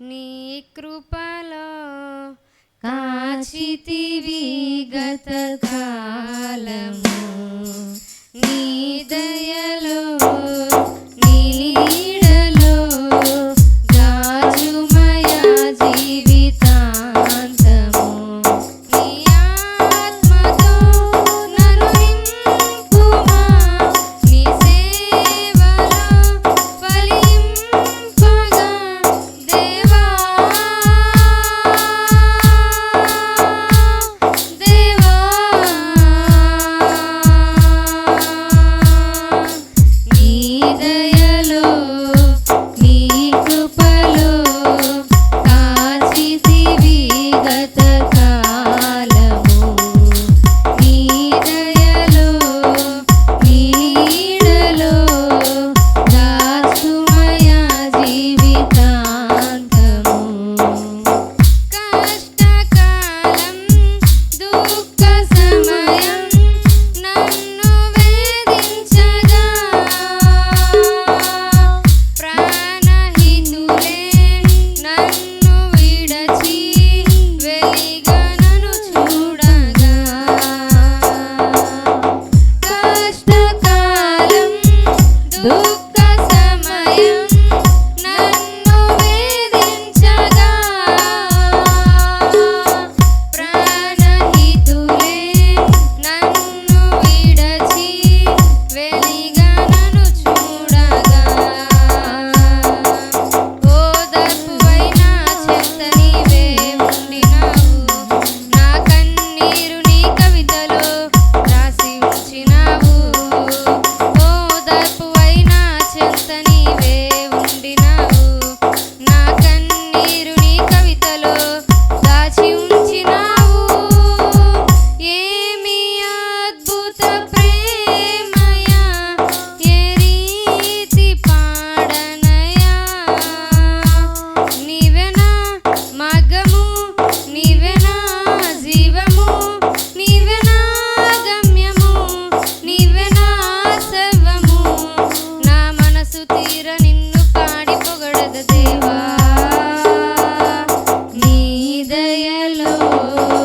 నీ కృపలో కాచితివి గత కాలము. Easy. Oh.